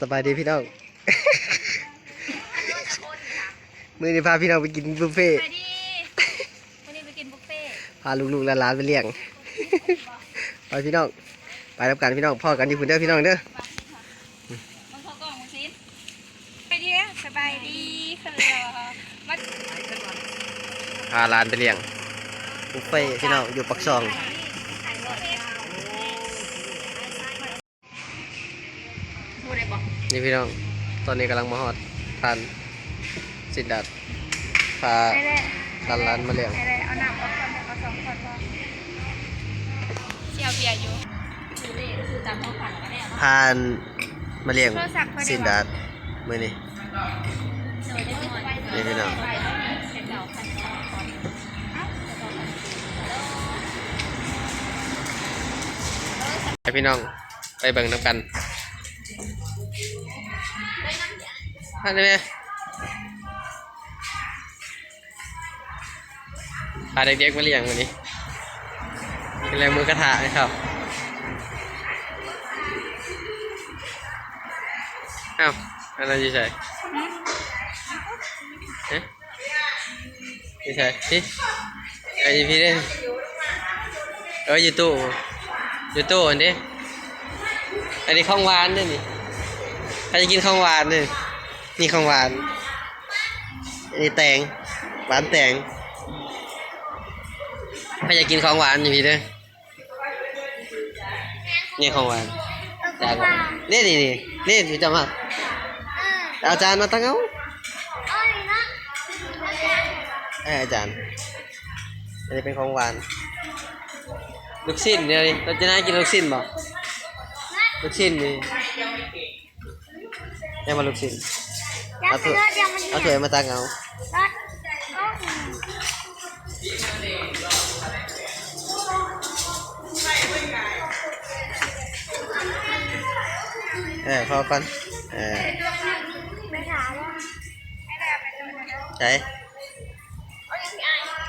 สบายดีพี่น้อง มือนี้พาพี่น้องไปกินบุฟเฟ่ต์ไปดิวันนี้ไปกินบุฟเฟ่ต์พาลูกๆหลานๆไปเลี้ยง ไปพี่น้อง ไปรับกันพี่น้องพ่อกันอยู่พุ่นเด้อพี่น้องเด้อ มันเขากล่องมึงซิไปดิสบายดีคือมา พาหลานไปเลี้ยงบุฟเฟ่ต์พี่น้องอยู่ปักซอง นี่พี่น้อง ตอนนี้กำลังมาฮอดทานสินดัดพาได้ได้หลานๆมาเลี้ยงได้ได้เอาหนักเอาคนเอาสองคนพอเชียวเบียร์อยู่คือเลขคือจำเขาผ่านก็ได้เอาพานมาเลี้ยงสินดัดมือนี้โดยได้หมดนี่พี่น้องไปเก่าพันก่อนไปพี่น้องไปเบิ่งน้ำกัน ท่านได้ไหมพาเด็กๆมาเลี้ยงวันนี้เป็นแรงมือกระทะนะครับอ้าวอันนั้นยี่ใช่เอ๊ะยี่ใช่พี่ไอ้พี่เด้เอออยู่ตู้อยู่ตู้อันนี้อันนี้ข้องหวานเนี่ยนี่ใครจะกินข้องหวานเนี่ย นี่ข้องหวานอันนี้แตงหวานแตงใครจะกินของหวานอยู่พี่เด้อนี่ของหวานจานนี่นี่นี่นี่พี่จำมาเอาจานมาตั้งเอาเอออาจารย์อันนี้เป็นของหวาน ลูกชิ้นเดี๋ยวนี้เราจะน่ากินลูกชิ้นบ่ลูกชิ้นนี่ยังมาลูกชิ้น เอาถ้วยเอาถ้วยมาตักเอาเออพอก่อนเออใช่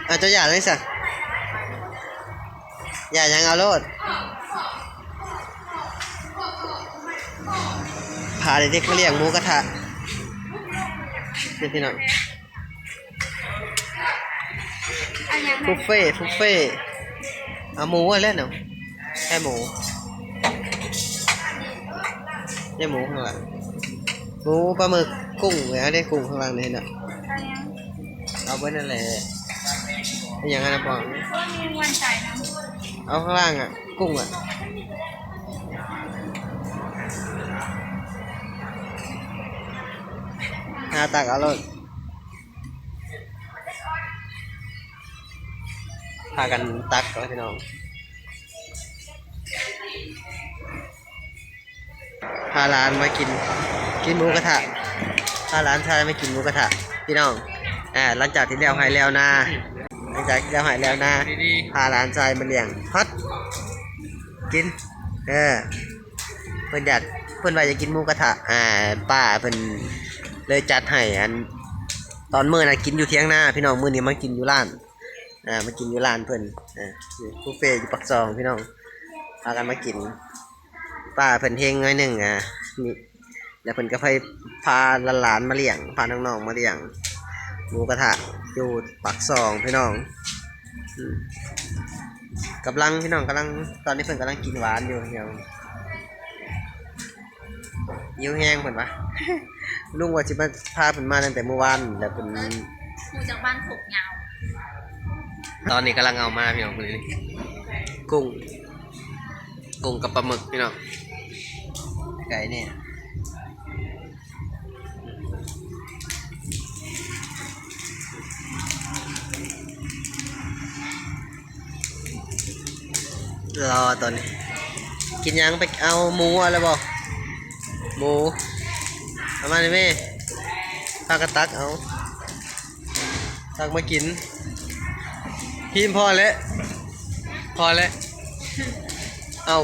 เอาเจ้าหยาดไหมสักหยาดยังเอาโลดพาเด็กๆมาเลี้ยงหมูกระทะ นี่พี่น้องอันยังไงบุฟเฟ่ต์บุฟเฟ่ต์เอาหมูไว้แล้วเนาะแค่หมูแค่หมูข้างหลังหมูปลาหมึกกุ้งไว้เอาได้กุ้งข้างหลังนี่เนาะอันยังเอาไว้นั่นแหละเป็นอย่างนั้นนะปองก็มีวันจ่ายนะเอาข้างล่างอะ กุ้งอะาตักเอาเลยพากันตักก่อนพี่น้องพาร้านมากิน กินหมูกระทะพาร้านชายมากินหมูกระทะพี่น้องอ่าหลังจากที่แล้วหายแล้วนาหลังจากที่แล้วหายแล้วนาพาร้านชายมาเลี้ยงพัดกิน เออเพิ่อนอยากเพิ่อนว่าจะกินหมูกระทะอ่าป้าเพิ่อน เลยจัดให้อัน ตอนมื้อน่ะกินอยู่เที่ยงหน้า พี่น้องมื้อนี้มากินอยู่ร้านอ่ามากินอยู่ร้านเพิ่นอ่าบุฟเฟ่ต์อยู่ปักซองพี่น้องพากันมากินป้าเพิ่นเฮงน้อยหนึ่งอะนี่แล้วเพิ่นก็ไปพาหลานมาเลี้ยงพาน้องๆมาเลี้ยงหมูกระทะอยู่ปักซองพี่น้องอืมกำลังพี่น้องกำลังตอนนี้เพิ่นกำลังกินหวานอยู่เหี่ย ยิ้วแห้งเพิ่นปะลุงว่าสิมาพาเพิ่นมาตั้งแต่เมื่อวานแล้วเพิ่นหมูจากบ้านถูกยาวตอนนี้กำลังเอามาพี่น้องคนนี้กุ้ง กุ้งกับปลาหมึกพี่น้องไก่เนี่ยรอตอนนี้ กินยังไปเอาหมูอะไรบอก หมูเอามาเลยแม่พากระตักเอาตักมากินพิมพ์พอแล้วพอแล้วเอา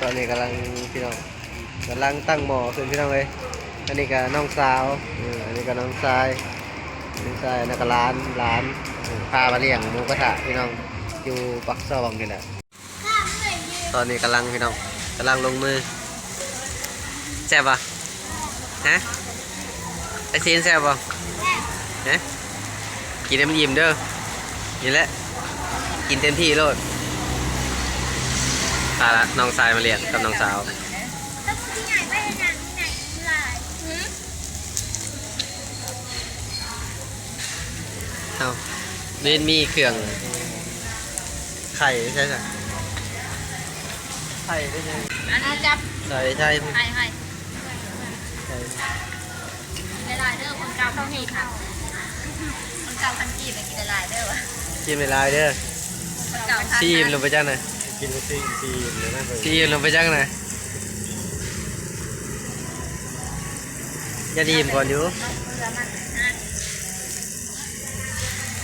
ตอนนี้กำลังพี่น้องกำลังตั้งหม้อขึ้นพี่น้องเลยอันนี้ก็น้องสาวอันนี้ก็น้องชายน้องชายนักร้านร้านพามาเลี้ยงหมูกระทะพี่น้องอยู่ปักซองนี่แหละตอนนี้กำลังพี่น้องกำลังลงมือ ซ่บป่ะฮะไอซีนแซ่บป่ะฮะกินน้ำยิ้มเด้อนี่แหละกินเต็มที่โลดตายละน้องสายมาเรียนกับน้องสาวแล้วที่ไหนไปไหนที่ไหนหลายหืมเอาเล่นมีเครื่องไข่ใช่ไหมไข่ได้ไงอันนั้นจับใส่ใช่ให้ให้ ใช่ได้ลายเด้อคนเก่าต้องมีค่ะคนเก่าพันกีบกินได้ลายเด้อวะกินเวลาเด้อคนเก่าพันซีมลงไปจังหน่อยกินไปซีซีหรือไม่ไปซีมลงไปจังหน่อยอย่าดีมก่อนอยู่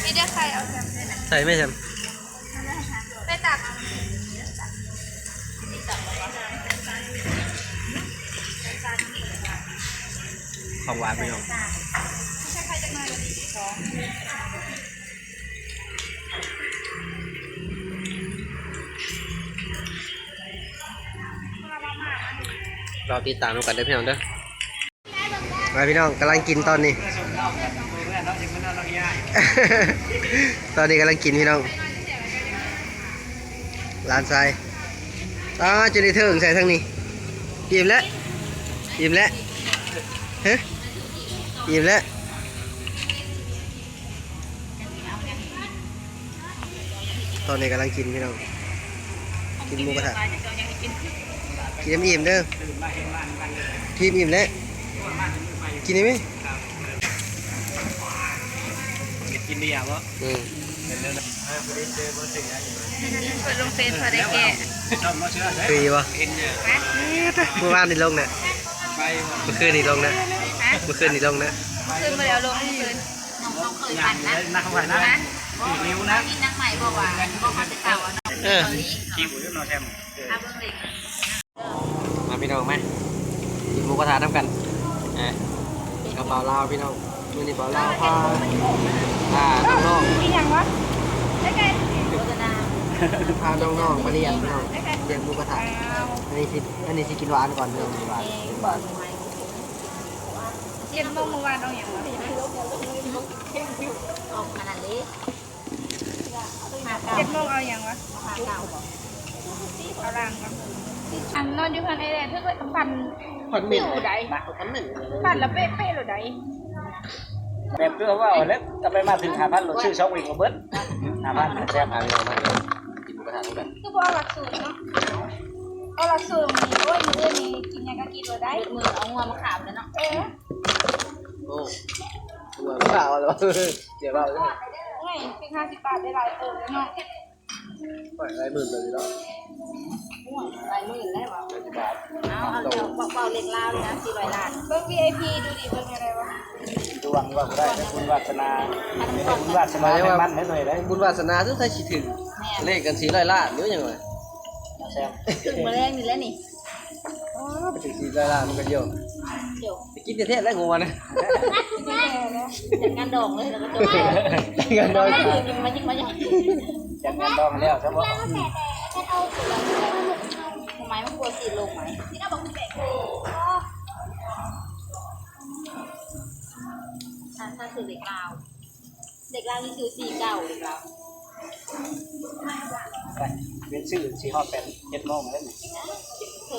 มีเด้อใครเอาแซมด้วยนะใส่ไม่ใช่ไปตัก ของหวานไม่ยอมรอติดตามกันเด้อพี่น้องเด้อมาพี่น้องกำลังกินตอนนี้ ตอนนี้กำลังกินพี่น้องร้านทรายตาจะได้เถิงใส่ทั้งนี้ อิ่มแล้ว อิ่มแล้วฮะ อิ่มแล้วตอนนี้กำลังกินพี่น้องกินหมูกระทะกินน้ำอิ่มเด้อทีมอิ่มแล้วกินได้ไหมกินดีอะวะอืมเป็นเรื่องอ่าพอดีเจอเบอร์สี่อะเปิดลงเฟซพอได้แก่ชอบมาเชื่อฟรีวะเอ็นเนี่ยเมื่อวานนี่ลงเนี่ยไปเมื่อคืนนี่ลงนะ ฮะเมื่อคืนนี่ลงนะขึ้นมาแล้วลงคืนงานเลยนักเข้าไปนะสี่นิ้วนะมีนักใหม่บอกว่าบอกว่าจะเก่าอะเนาะเออขี้หูยุ่งนอนแชมอาเบิ้งเล็กมาพี่น้องไหมกินหมูกระทะน้ำกันอะกระเป๋าลาวพี่น้องมือนี่เป๋าลาวพาอ่าน้องกินยังวะได้ไงโฆษณาๆพาน้องๆมาเรียนพี่น้องเรียนหมูกระทะอันนี้สิอันนี้สิกินหวานก่อนพี่น้องกินหวาน เย็นโมงเมื่อวานเอาอย่างวะออกขนาดนี้เจ็ดโมงเอาอย่างวะเอาล่างก่อนอันนอนอยู่พันไอแดนเพื่อฟันผ่อนเหม็นอยู่ใดผ่อนเหม็นฟันแล้วเป๊ะเป๊ะหรือใดแบบเพื่อว่าแล้วจะไปมาถึงหาพันหรือชื่อช่องวิ่งเบิ้ลหาพันแชมพาพี่น้องมากินหมูกระทะน้ำกันคือพอเอาหลักสูตรเนาะเอาหลักสูตรมีโอ้ยมือนี่กินยังก็กินเลยได้มือเอางวมาขามเลยเนาะ เอ๊ะโอ้หัวเปล่าเลยเดี๋ยวเปล่าใช่ไหมไงเป็นห้าสิบบาทได้หลายเติมแล้วเนาะปล่อยไรหมื่นเลยพี่น้องหลายหมื่นได้หรอสิบบาทเอาเอาเดี๋ยวเบาๆเล็กลาวเลยนะสี่ร้อยล้านเบิ้ง VIP ดูดิเบิ้งอะไรวะดวงว่าได้บุญวาสนาบุญวาสนาให้มันให้หน่อยได้บุญวาสนาทุกท่านคิดถึงแม่เลขกันสีร้อยล้านหรือยังไงแชมถึงมาแรกนี่แล้วนี่ไปถึงสีร้อยล้านมันก็เยวเดี๋ยวไปกินเทศแล้วงัวนะจัดงานดองเลยแล้วก็จบงานดองไม่ถึงมายิงมาอย่งจัดงานดองแล้วใช่ปะทำไมมันกลัวสีลงไหมที่น่าบอกคุณแบกถ้าถ้าซื้อเด็กลาวเด็กลาวนี่ซื้อสีเก้าเด็กลาวเรียนชื่อสีห้อแปดเจ็ดโมงแล้วโ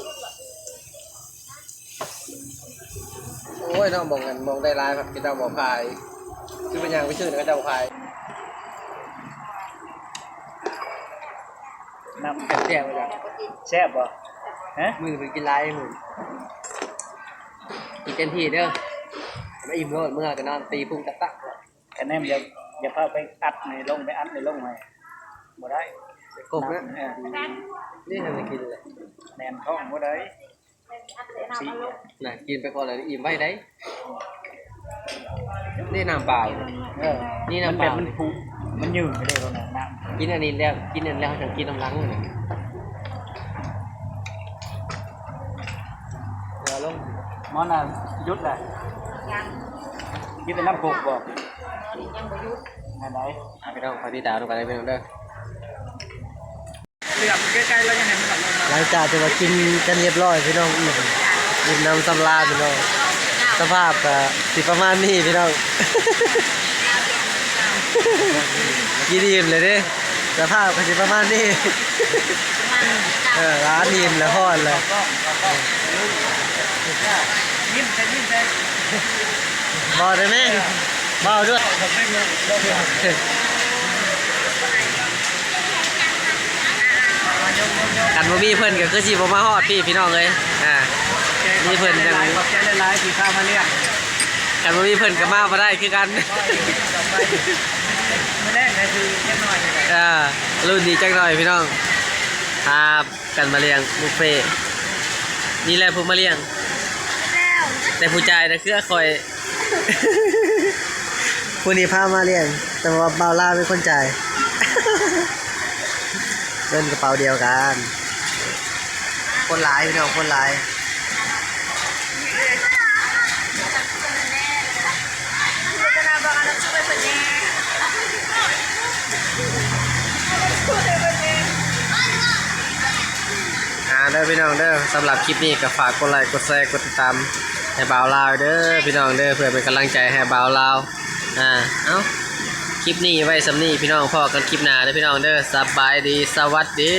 อ้ยน้องมองกันมองได้ร้ายครับกินดาวบอกพายคือเป็นอย่างไปชื่อนะก็ดาวพายน้ำแข็งแก้วจ้ะแซ่บป่ะฮะมือไปกินร้ายมือกินเต็มที่เด้อไม่อิ่มโลดเมื่อจะนอนตีพุงตักตักคะแนนอย่าอย่าพาไปอัดในลงไปอัดในลงไปบ่ได้กบนะเออนี่ทำไมกินเลยแนนท้องบ่ได้ สีน่ะกินไปก่อนเลยอิ่มไว้ได้ นี่น้ำเปล่า เออนี่มันน้ำเปแบล่าบมันผูมันยืดไปเลยตรงนั้นน้กินอันนี้แล้ว กินอันแล้วถึงกินน้ำล้างเลยเดี๋ยวลงำมอน่ะยุดแหละยังกินเป็นน้ำผูกบอกยังบ่ยุดอันไหนไปต้องคอยที่ดาวลงไปเลยพี่น้องเด้อ เหลือบใกล้ๆแล้วยังไงมันหลับลงมาหลังจากที่ว่ากินกันเรียบร้อยพี่น้องอิ่มดินน้ำสำราญพี่น้องสภาพก็สิประมาณนี้พี่น้อง กินอิ่มเลยเดิสภาพก็สิประมาณนี้ เออร้านอิ่มแล้วฮอดเลยยิ้มแต่ยิ้มแต่บอได้ไหมบอด้วย กันบ่มีเพิ่นก็คือสิบ่มาฮอดพี่พี่น้องเอ้ยอ่า นี่เพิ่นจัง ขอบใจหลายๆที่ข้ามาเลี้ยงกันบ่มีเพิ่นก็มาบ่ได้คือกัน ไม่แรกเลยคือแค่น้อยเลยอ่ารุ่นนี้จักหน่อยพี่น้องครับกันมาเลี้ยงบุฟเฟ่ต์นี่แหละผู้มาเลี้ยง แต่ผู้จ่ายนะคือคอย ผู้นี้พามาเลี้ยง แต่ว่าเบาล่าเป็นคนจ่ายเล่นกระเป๋าเดียวกัน คนหลายพี่น้องคนหลายจะนาบอกอะไรช่วยเด้อพี่น้องเด้อสำหรับคลิปนี้ก็ฝากกดไลค์กดแชร์กดติดตามให้บ่าวลาวเด้อพี่น้องเด้อเพื่อเป็นกำลังใจให้บ่าวลาวอ่าเอ้าคลิปนี้ไว้สำนีพี่น้องพอกันคลิปหน้าเด้อพี่น้องเด้อสบายดีสวัสดี